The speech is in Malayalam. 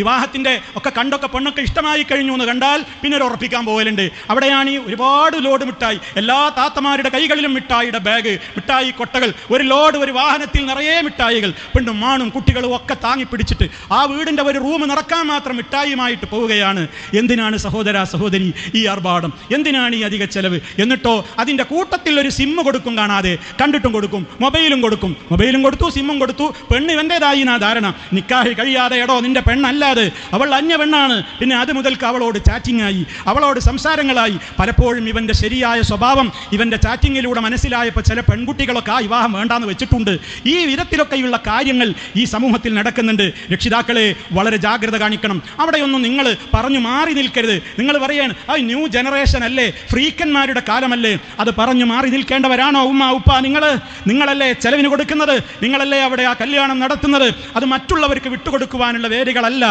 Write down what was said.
വിവാഹത്തിന്റെ ഒക്കെ കണ്ടൊക്കെ പെണ്ണൊക്കെ ഇഷ്ടമായി കഴിഞ്ഞു എന്ന് കണ്ടാൽ പിന്നെ ഉറപ്പിക്കാൻ പോകലുണ്ട്. അവിടെയാണ് ഈ ഒരുപാട് ലോഡ് മിഠായി. എല്ലാ താത്തമാരുടെ കൈകളിലും മിഠായിയുടെ ബാഗ് മിഠായി കൊട്ടകൾ ഒരു ലോഡ് ഒരു വാഹനത്തിൽ നിറയെ മിഠായികൾ പെണ്ണും മാണും കുട്ടികളും ഒക്കെ താങ്ങി പിടിച്ചിട്ട് ആ വീടിന്റെ ഒരു റൂം നിറക്കാൻ മാത്രം മിഠായിയുമായിട്ട് പോവുകയാണ്. എന്തിനാണ് സഹോദര സഹോദരി ഈ ആർഭാടം? എന്തിനാണ് ഈ അധിക ചെലവ്? എന്നിട്ടോ അതിന്റെ കൂട്ടത്തിൽ ഒരു സിമ്മ് കൊടുക്കും കാണാതെ കണ്ടിട്ടും കൊടുക്കും മൊബൈലും കൊടുക്കും. മൊബൈലും കൊടുത്തു സിമ്മും കൊടുത്തു. പെണ്ണ് ഇവന്റെതായി ധാരണ. നിക്കാഹി കഴിയാതെ എടോ നിന്റെ പെണ്ണല്ലാതെ അവൾ അന്യ പെണ്ണാണ്. പിന്നെ അത് മുതൽക്ക് അവളോട് ചാറ്റിംഗ് ആയി. അവളോട് സംസാരങ്ങളായി. പലപ്പോഴും ഇവന്റെ ശരിയായ സ്വഭാവം ഇവന്റെ ചാറ്റിങ്ങിലൂടെ മനസ്സിലായപ്പോൾ ചില പെൺകുട്ടികളൊക്കെ ആ വിവാഹം വേണ്ടാന്ന് വെച്ചിട്ടുണ്ട്. ഈ വിധത്തിലൊക്കെയുള്ള കാര്യങ്ങൾ ഈ സമൂഹത്തിൽ നടക്കുന്നുണ്ട്. രക്ഷിതാക്കളെ വളരെ ജാഗ്രത കാണിക്കണം. അവിടെയൊന്നും നിങ്ങൾ പറഞ്ഞു മാറി നിൽക്കരുത്. നിങ്ങൾ പറയാണ് ആ ന്യൂ ജനറേഷൻ അല്ലേ? ഫ്രീക്കന്മാരുടെ കാലമല്ലേ? അത് പറഞ്ഞു മാറി നിൽക്കേണ്ടവരാണോ ഉമ്മ ഉപ്പ നിങ്ങൾ നിങ്ങളല്ലേ ചെലവിന് കൊടുക്കുന്നത്? നിങ്ങളല്ലേ അവിടെ ആ കല്യാണം നടത്തുന്നത്? അത് മറ്റുള്ളവർക്ക് വിട്ടുകൊടുക്കുവാനുള്ള വേദികളല്ല